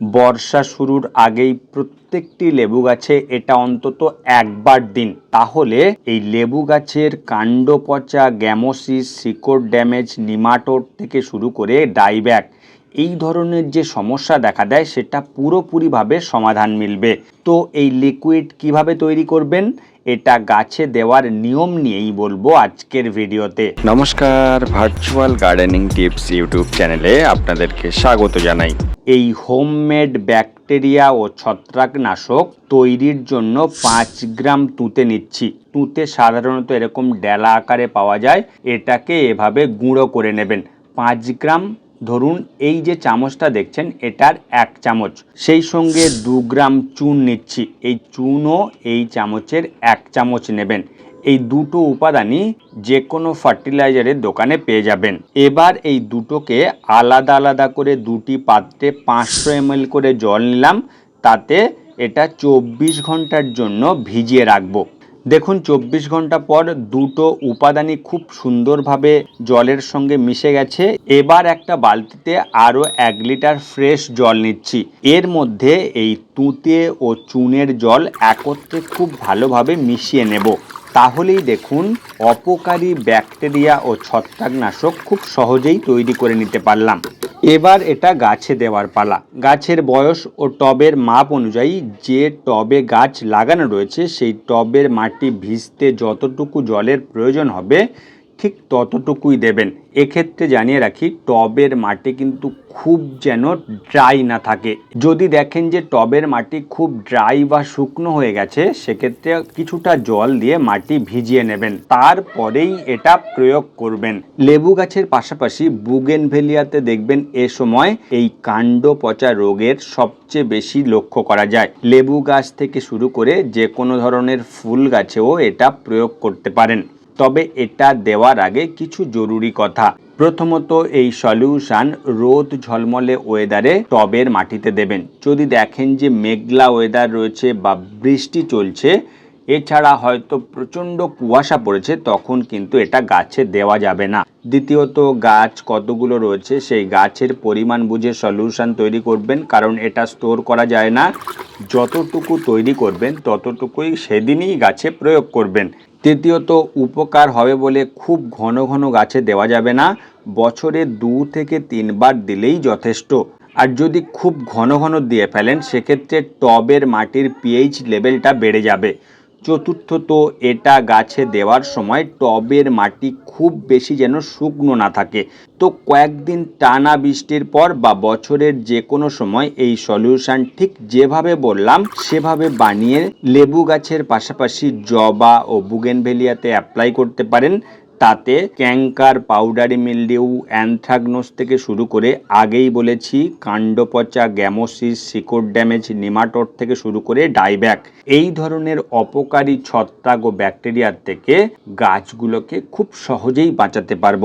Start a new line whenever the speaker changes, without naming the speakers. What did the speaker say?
বর্ষা শুরুর আগেই প্রত্যেকটি লেবু গাছে এটা অন্তত একবার দিন। তাহলে এই লেবু গাছের কাণ্ড পচা গ্যামোসিস, শিকড় ড্যামেজ, নিমাটোড থেকে শুরু করে ডাইব্যাক, এই ধরনের যে সমস্যা দেখা দেয়, সেটা পুরোপুরিভাবে সমাধান মিলবে। তো এই লিকুইড কীভাবে তৈরি করবেন? এটা গাছে দেওয়ার নিয়ম নিয়েই বলব আজকের ভিডিওতে। নমস্কার ভার্চুয়াল গার্ডেনিং টিপস ইউটিউব চ্যানেলে আপনাদেরকে স্বাগত জানাই। এই হোমমেড ব্যাকটেরিয়া ও ছত্রাকনাশক তৈরির জন্য পাঁচ গ্রাম তুঁতে নিচ্ছি। তুঁতে সাধারণত এরকম ডেলা আকারে পাওয়া যায় এটাকে এভাবে গুঁড়ো করে নেবেন। পাঁচ গ্রাম ধরুন এই যে চামচটা দেখছেন, এটার এক চামচ। সেই সঙ্গে দু গ্রাম চুন নিচ্ছি। এই চুনও এই চামচের এক চামচ নেবেন। এই দুটো উপাদানই যে কোনো ফার্টিলাইজারের দোকানে পেয়ে যাবেন। এবার এই দুটোকে আলাদা আলাদা করে দুটি পাত্রে পাঁচশো এমএল করে জল নিলাম। তাতে এটা চব্বিশ ঘণ্টার জন্য ভিজিয়ে রাখব। দেখুন, চব্বিশ ঘণ্টা পর দুটো উপাদানই খুব সুন্দরভাবে জলের সঙ্গে মিশে গেছে। এবার একটা বালতিতে আরও এক লিটার ফ্রেশ জল নিচ্ছি। এর মধ্যে এই তুঁতে ও চুনের জল একত্রে খুব ভালোভাবে মিশিয়ে নেব। তাহলেই দেখুন, অপকারী ব্যাকটেরিয়া ও ছত্রাকনাশক খুব সহজেই তৈরি করে নিতে পারলাম। এবার এটা গাছে দেওয়ার পালা। গাছের বয়স ও টবের মাপ অনুযায়ী যে টবে গাছ লাগানো রয়েছে, সেই টবের মাটি ভিজতে যতটুকু জলের প্রয়োজন হবে ঠিক ততটুকুই দেবেন। এক্ষেত্রে জানিয়ে রাখি, টবের মাটি কিন্তু খুব যেন ড্রাই না থাকে। যদি দেখেন যে টবের মাটি খুব ড্রাই বা শুকনো হয়ে গেছে, সেক্ষেত্রে কিছুটা জল দিয়ে মাটি ভিজিয়ে নেবেন। তারপরেই এটা প্রয়োগ করবেন। লেবু গাছের পাশাপাশি বুগেনভেলিয়াতে দেখবেন এ সময় এই কাণ্ড পচা রোগের সবচেয়ে বেশি লক্ষ্য করা যায়। লেবু গাছ থেকে শুরু করে যে কোনো ধরনের ফুল গাছেও এটা প্রয়োগ করতে পারেন। তবে এটা দেওয়ার আগে কিছু জরুরি কথা। প্রথমত, এই সলিউশন রোদ ঝলমলে ওয়েদারে টবের মাটিতে দেবেন। যদি দেখেন যে মেঘলা ওয়েদার রয়েছে বা বৃষ্টি চলছে, এছাড়া হয়তো প্রচণ্ড কুয়াশা পড়েছে, তখন কিন্তু এটা গাছে দেওয়া যাবে না। দ্বিতীয়ত, গাছ কতগুলো রয়েছে, সেই গাছের পরিমাণ বুঝে সলিউশন তৈরি করবেন, কারণ এটা স্টোর করা যায় না। যতটুকু তৈরি করবেন, ততটুকুই সেদিনই গাছে প্রয়োগ করবেন। তৃতীয়ত উপকার হবে বলে খুব ঘন ঘন গাছে দেওয়া যাবে না। বছরে দু থেকে তিনবার দিলেই যথেষ্ট। আর যদি খুব ঘন ঘন দিয়ে ফেলেন, সেক্ষেত্রে টবের মাটির পিএইচ লেভেলটা বেড়ে যাবে। চতুর্থত এটা গাছে দেওয়ার সময় টবের মাটি খুব বেশি যেন শুকনো না থাকে। তো কয়েকদিন টানা বৃষ্টির পর বা বছরের যে কোনো সময় এই সলিউশন ঠিক যেভাবে বললাম, সেভাবে বানিয়ে লেবু গাছের পাশাপাশি জবা ও বুগেনভেলিয়াতে অ্যাপ্লাই করতে পারেন। তাতে ক্যাঙ্কার পাউডারি মিলডিউ, অ্যানথ্রাগনোস থেকে শুরু করে আগেই বলেছি কাণ্ডপচা, গ্যামোসিস, শিকড় ড্যামেজ, নিমাটোড থেকে শুরু করে ডাইব্যাক। এই ধরনের অপকারী ছত্রাক ও ব্যাকটেরিয়ার থেকে গাছগুলোকে খুব সহজেই বাঁচাতে পারব।